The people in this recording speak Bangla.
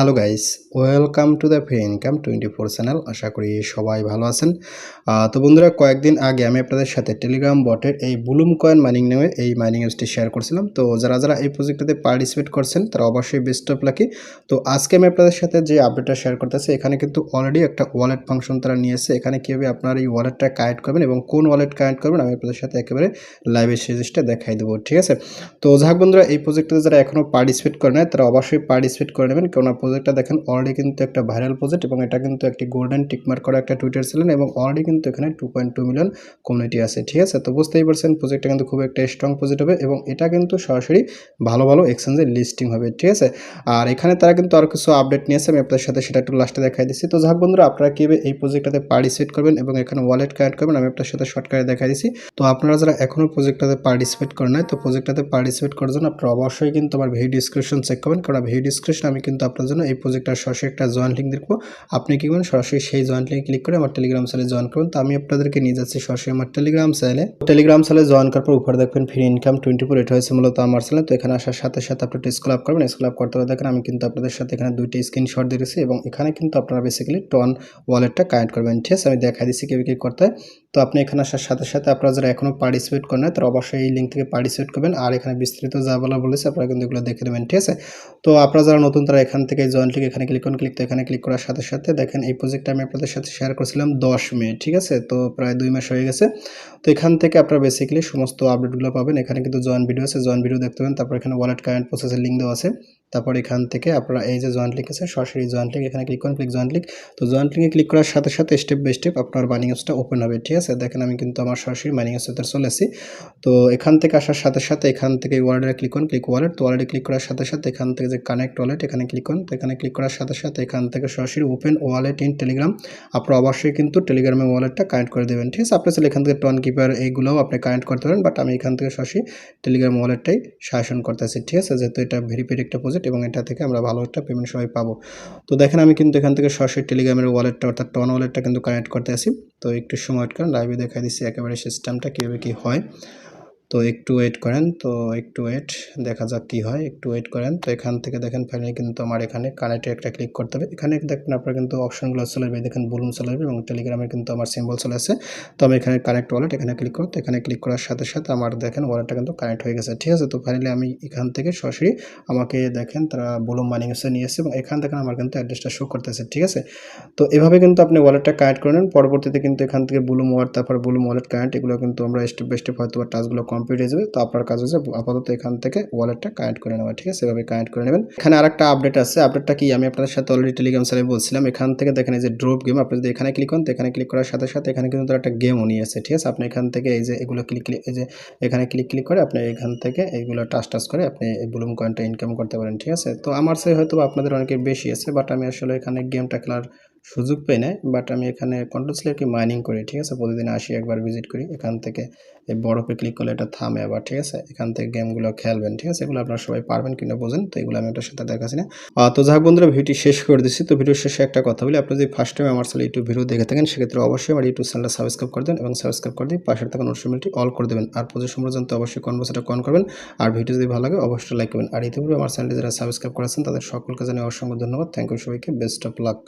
Hello guys welcome to the free income twenty four channel আশা করি সবাই ভালো আছেন। তো বন্ধুরা, কয়েকদিন আগে আমি আপনাদের সাথে টেলিগ্রাম বটের এই বুলুম কয়েন মাইনিং নামে এই মাইনিং অ্যাপসটি শেয়ার করছিলাম। তো যারা যারা এই প্রজেক্টটাতে পার্টিসিপেট করছেন, তারা অবশ্যই বেস্ট অফ লাকি তো আজকে আমি আপনাদের সাথে যে আপডেটটা শেয়ার করতেছি এখানে কিন্তু অলরেডি একটা ওয়ালেট ফাংশন তারা নিয়েছে এখানে কীভাবে আপনার এই ওয়ালেটটা কানেক্ট করবেন এবং কোন ওয়ালেট কানেক্ট করবেন, আমি আপনাদের সাথে একেবারে লাইভে সিরিজটা দেখাই দেবো, ঠিক আছে? তো যাক বন্ধুরা, এই প্রজেক্টটাতে যারা এখনও পার্টিসিপেট করে নেয় তারা অবশ্যই পার্টিসিপেট করে নেবেন। কেননা প্রজেক্টটা দেখেন অলরেডি কিন্তু একটা ভাইরাল প্রজেক্ট এবং এটা কিন্তু একটি গোল্ডেন টিকমার্ক করা একটা টুইটার ছিলেন এবং অলরেডি কিন্তু এখানে two point two million community আছে, ঠিক আছে? তো বুঝতেই পারছেন প্রজেক্টটা কিন্তু খুব একটা স্ট্রং প্রজেক্ট হবে এবং এটা কিন্তু সরাসরি ভালো ভালো এক্সচেঞ্জে লিস্টিং হবে, ঠিক আছে? আর এখানে তারা কিন্তু আরও কিছু আপডেট নিয়েছে আমি আপনাদের সাথে সেটা একটু লাস্টে দেখাই দিচ্ছি। তো যাক বন্ধুরা, আপনারা কীভাবে এই প্রজেক্টটাতে পার্টিসিপেট করবেন এবং এখানে ওয়ালেট কানেক্ট করবেন, আমি আপনার সাথে শর্টকাটে দেখাই দিচ্ছি। তো আপনারা যারা এখনও প্রজেক্টটাতে পার্টিসিপেট করেন তো প্রজেক্টটাতে পার্টিসিপেট করার জন্য আপনারা অবশ্যই কিন্তু আমার ভিডিও ডিসক্রিপশন চেক করবেন, কারণ ভিডিও ডিসক্রিপশন আমি কিন্তু আপনার জন্য এই প্রজেক্টটার সরাসরি একটা জয়েন্ট লিঙ্ক দেখব। আপনি কি করবেন? সরাসরি সেই জয়েন্ট লিঙ্ক ক্লিক করে আমার টেলিগ্রাম চ্যানেলে জয়েন করবেন। তো আমি আপনাদেরকে নিয়ে যাচ্ছি সরাসরি আমার টেলিগ্রাম চ্যানেলে টেলিগ্রাম চ্যানেলে জয়েন করার পর উপরে দেখবেন ফ্রি ইনকাম টোয়েন্টি ফোর এটা হয়েছে মূলত আমার চ্যানেল তো এখানে আসার সাথে সাথে আপনি স্কুল আপ করবেন। স্কুল আপ করতে দেখেন আমি কিন্তু আপনাদের সাথে এখানে দুইটা স্ক্রিনশট দিয়েছি এবং এখানে কিন্তু আপনারা বেসিক্যালি টন ওয়ালেটটা কানেক্ট করবেন। ঠিক আছে? আমি দেখা দিচ্ছি কেউ কী করতে তো আপনি এখানে আসার সাথে সাথে আপনারা যারা এখনও পার্টিসিপেট করেন তারা অবশ্যই এই লিঙ্ক থেকে পার্টিসিপেট করবেন। আর এখানে বিস্তারিত যা বলা বলেছে, আপনারা কিন্তু এগুলো দেখে নেবেন, ঠিক আছে? তো আপনারা যারা নতুন, তারা এখান থেকে জয়েন্ট লিঙ্ক এখানে ক্লিক করুন ক্লিক তো এখানে ক্লিক করার সাথে সাথে দেখেন এই প্রজেক্টটা আমি আপনাদের সাথে শেয়ার করেছিলাম দশ মে, ঠিক আছে? তো প্রায় দুই মাস হয়ে গেছে। তো এখান থেকে আপনারা বেসিক্যালি সমস্ত আপডেটগুলো পাবেন। এখানে কিন্তু জয়েন ভিডিও আছে জয়েন ভিডিও দেখতে পাবেন। তারপর এখানে ওয়ালেট কারেন্ট প্রসেসের লিঙ্ক দেওয়া আছে। তারপর এখান থেকে আপনারা এই যে জয়েন্ট লিঙ্ক আছে, সরাসরি জয়েন্ট লিঙ্ক এখানে ক্লিক করুন ক্লিক জয়েন্ট লিঙ্ক তো জয়েন্ট লিঙ্কে ক্লিক করার সাথে সাথে স্টেপ বাই স্টেপ আপনার মাইনিং অ্যাপসটা ওপেন হবে, ঠিক আছে দেখেন আমি কিন্তু আমার সরাসরি মাইনিং অ্যাপসে চলে আসি। তো এখান থেকে আসার সাথে সাথে এখান থেকে ওয়ালেটে ক্লিক করুন ক্লিক ওয়ালেট তো ওয়ালেটে ক্লিক করার সাথে সাথে এখান থেকে যে কানেক্ট ওয়ালেট এখানে ক্লিক করুন তো এখানে ক্লিক করার সাথে সাথে এখান থেকে সরাসরি ওপেন ওয়ালেট ইন টেলিগ্রাম আপনারা অবশ্যই কিন্তু টেলিগ্রামে ওয়ালেটটা কানেক্ট করে দেবেন, ঠিক আছে? আপনি চাইলে এখান থেকে টন কিপার এইগুলোও আপনি কানেক্ট করতে পারেন বাট আমি এখান থেকে সরাসরি টেলিগ্রাম ওয়ালেটটাই শাসন করতেছি, ঠিক আছে? যেহেতু এটা ভেরিফাইড একটা প্রজেক্ট এবং এটা থেকে আমরা ভালো একটা পেমেন্ট সবাই পাবো। তো দেখেন আমি কিন্তু এখান থেকে সরাসরি টেলিগ্রামের ওয়ালেটটা অর্থাৎ টন ওয়ালেটটা কিন্তু কানেক্ট করতে আসি। তো একটু সময় কারণ লাইভে দেখা দিচ্ছি একেবারে সিস্টেমটা কীভাবে কী হয়। তো একটু ওয়েট করেন, তো একটু ওয়েট দেখা যাক কী হয়, একটু ওয়েট করেন। তো এখান থেকে দেখেন ফাইনালি কিন্তু আমার এখানে কানেক্টে একটা ক্লিক করতে হবে। এখানে দেখেন আপনার কিন্তু অপশনগুলো চলে আসবে, দেখেন বলুন চলে আসবে এবং টেলিগ্রামে কিন্তু আমার সিম্বল চলে আসে। তো আমি এখানে কানেক্ট ওয়ালেট এখানে ক্লিক করতে এখানে ক্লিক করার সাথে সাথে আমার দেখেন ওয়ালেটটা কিন্তু কানেক্ট হয়ে গেছে। ঠিক আছে, তো ফাইনালি আমি এখান থেকে সরাসরি আমাকে দেখেন তারা বলুম মাইনিং এসে নিয়ে এসে এবং এখান থেকে আমার কিন্তু অ্যাড্রেসটা শো করতেছে, ঠিক আছে? তো এভাবে কিন্তু আপনি ওয়ালেটটা কানেক্ট করে নেন। পরবর্তীতে কিন্তু এখান থেকে বুলুম ওয়ালেট তারপর বুলুম ওয়ালেট কানেক্ট এগুলো কিন্তু আমরা স্টেপ বাই স্টেপ হয়তো টাচগুলো কমপ্লিট হয়ে যাবে। তো আপনার কাজ হচ্ছে আপাতত এখান থেকে ওয়ালেটটা কানেক্ট করে নেওয়া। ঠিক আছে? এভাবে কানেক্ট করে নেবেন। এখানে আরেকটা আপডেট আছে। আপডেটটা কি? আমি আপনাদের সাথে অলরেডি টেলিগ্রাম স্যারে বলছিলাম। এখান থেকে দেখেন এই যে ড্রপ গেম আপনি যদি এখানে ক্লিক করেন, তো এখানে ক্লিক করার সাথে সাথে এখানে কিন্তু একটা গেমও নিয়ে আসে। ঠিক আছে? আপনি এখান থেকে এই যে এগুলো ক্লিক ক্লিক এই যে এখানে ক্লিক ক্লিক করে আপনি এখান থেকে এইগুলো টাচ টাচ করে আপনি এই ব্লুম কয়েনটা ইনকাম করতে পারেন। ঠিক আছে? তো আমার সে হয়তো আপনাদের অনেকের বেশি আছে বাট আমি আসলে এখানে গেমটা খেলার সুযোগ পাই না বাট আমি এখানে কন্ট্রোসলি আর কি মাইনিং করি, ঠিক আছে? প্রতিদিন আসি একবার ভিজিট করি, এখান থেকে এই বরফে ক্লিক করলে এটা থামে আবার, ঠিক আছে? এখান থেকে গেমগুলো খেলবেন, ঠিক আছে? এগুলো আপনারা সবাই পারবেন কিনা বোঝেন, তো এগুলো আমি ওটার সাথে দেখাচ্ছি না। তো যাক বন্ধুরা, ভিডিওটি শেষ করে দিচ্ছি। তো ভিডিওর শেষে একটা কথা বলি, আপনি যদি ফার্স্ট টাইম আমার চ্যানেল ইউটিউব ভিডিও দেখে থাকেন, সেক্ষেত্রে অবশ্যই আমার ইউটিউব চ্যানেলটা সাবস্ক্রাইব করে দেন এবং সাবস্ক্রাইব করে দিয়ে পাশের থাকা নোটিফিকেশনটি অল করে দেবেন। আর প্রচুর সম্পর্কে অবশ্যই কনভার্সটা কন করবেন, আর ভিডিও যদি ভালো লাগে, অবশ্যই লাইক করবেন। আর ইতিপূর্বে আমার চ্যানেলটি যারা সাবস্ক্রাইব করেছেন, তাদের সকলকে জানিয়ে অসংখ্য ধন্যবাদ। থ্যাংক ইউ সবাইকে বেস্ট অফ লাক